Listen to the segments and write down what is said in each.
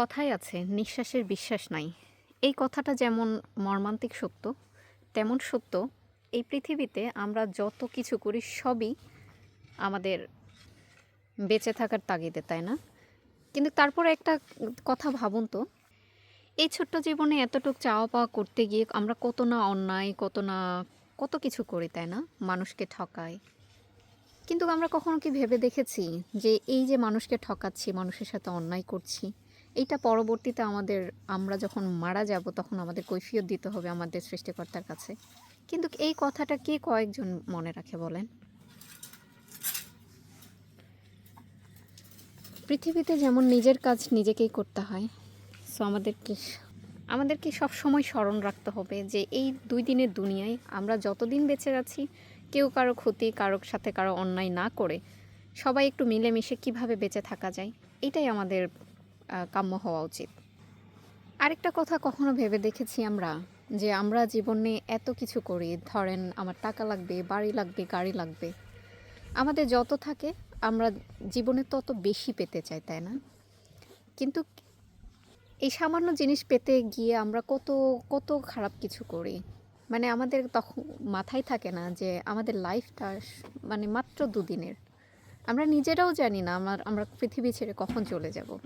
কথাই আছে, নিঃশ্বাসের বিশ্বাস নাই। এই কথাটা যেমন মর্মান্তিক সত্য, তেমন সত্য, এই পৃথিবীতে আমরা যত কিছু করি সবই আমাদের বেঁচে থাকার তাগিদে, তাই না? কিন্তু তারপরে একটা কথা ভাবুন তো, এই ছোট্ট জীবনে এতটুক চাওয়া পাওয়া করতে গিয়ে আমরা কত না অন্যায়, কত না, কত কিছু করি, তাই না? মানুষকে ঠকাই। কিন্তু আমরা কখনো কি ভেবে দেখেছি যে এই যে মানুষকে ঠকাচ্ছি, মানুষের সাথে অন্যায় করছি এইটা পরবর্তীতে আমাদের, আমরা যখন মারা যাব তখন আমাদের কৈফিয়ত দিতে হবে আমাদের সৃষ্টিকর্তার কাছে। কিন্তু এই কথাটা কে কয়েকজন মনে রাখে বলেন? পৃথিবীতে যেমন নিজের কাজ নিজেকেই করতে হয় সো আমাদেরকে আমাদেরকে সব সময় স্মরণ রাখতে হবে যে এই দুই দিনের দুনিয়ায় আমরা যতদিন বেঁচে আছি, কেউ কারও ক্ষতি কারোর সাথে কারও অন্যায় না করে সবাই একটু মিলেমিশে কীভাবে বেঁচে থাকা যায়, এটাই আমাদের কাম্য হওয়া উচিত। আরেকটা কথা কখনো ভেবে দেখেছি আমরা, যে আমরা জীবনে এত কিছু করি, ধরেন আমার টাকা লাগবে, বাড়ি লাগবে, গাড়ি লাগবে। আমাদের যত থাকে, আমরা জীবনে তত বেশি পেতে চাই, তাই না? কিন্তু এই সামান্য জিনিস পেতে গিয়ে আমরা কত কত খারাপ কিছু করি। মানে আমাদের তখন মাথায় থাকে না যে আমাদের লাইফটা মানে মাত্র দুদিনের। আমরা নিজেরাও জানি না, আমার, আমরা পৃথিবী ছেড়ে কখন চলে যাব।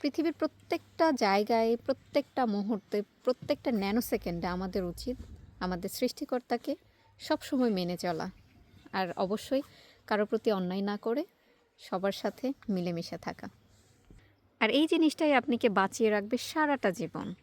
পৃথিবীর প্রত্যেকটা জায়গায়, প্রত্যেকটা মুহূর্তে, প্রত্যেকটা ন্যানো সেকেন্ডে আমাদের উচিত আমাদের সৃষ্টিকর্তাকে সবসময় মেনে চলা। আর অবশ্যই কারোর প্রতি অন্যায় না করে সবার সাথে মিলেমিশে থাকা। আর এই জিনিসটাই আপনাকে বাঁচিয়ে রাখবে সারাটা জীবন।